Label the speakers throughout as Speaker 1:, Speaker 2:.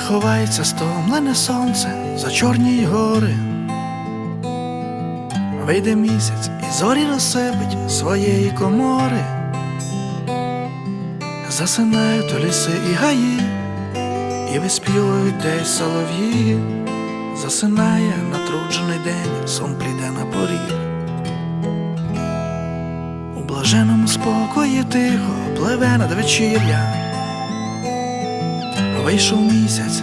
Speaker 1: ховається стомлене сонце за чорні гори. Вийде місяць і зорі розсипить своєї комори. Засинають ліси і гаї, і виспівують десь солов'ї. Засинає натруджений день, сон прийде на поріг. У блаженому спокої тихо пливе надвечір'я. Вийшов місяць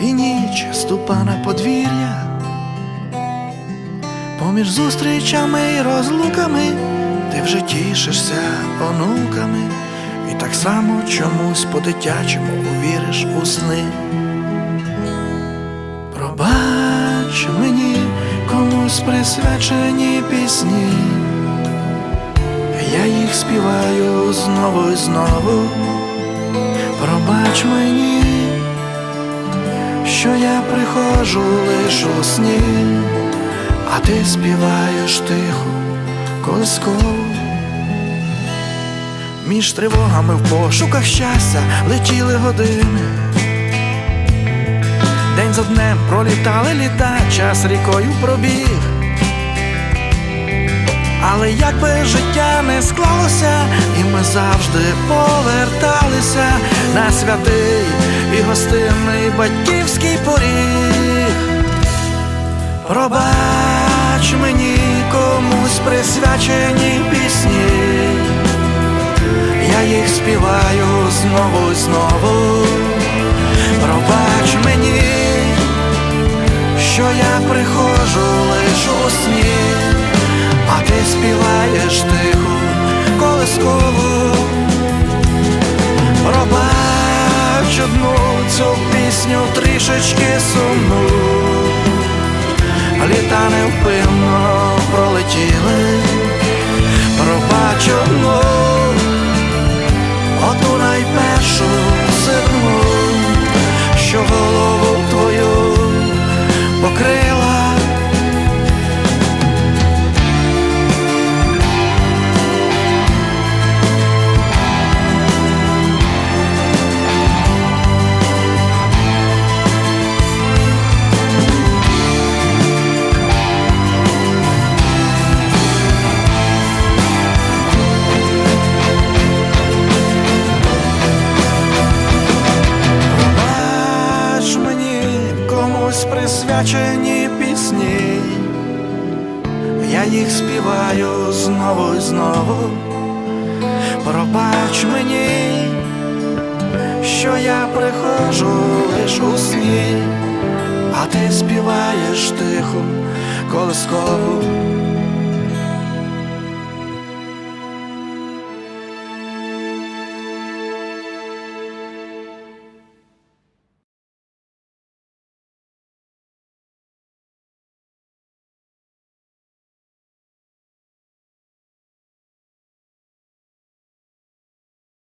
Speaker 1: і ніч ступа на подвір'я. Поміж зустрічами і розлуками ти вже тішишся онуками, і так само чомусь по-дитячому увіриш у сни. Пробач мені комусь присвячені пісні, я їх співаю знову і знову. Пробач мені, що я приходжу лиш у сні, а ти співаєш тихо колискову. Між тривогами в пошуках щастя летіли години. День за днем пролітали літа, час рікою пробіг. Але як би життя не склалося, завжди поверталися на святий і гостинний батьківський поріг. Пробач мені комусь присвячені пісні, я їх співаю знову знову. Пробач мені, що я приходжу лиш у сні, а ти співаєш тиху колискову. Одну цю пісню трішечки сумну, літа невпинно комусь присвячені пісні, я їх співаю знову і знову. Пробач мені, що я приходжу лиш у сні, а ти співаєш тиху колискову.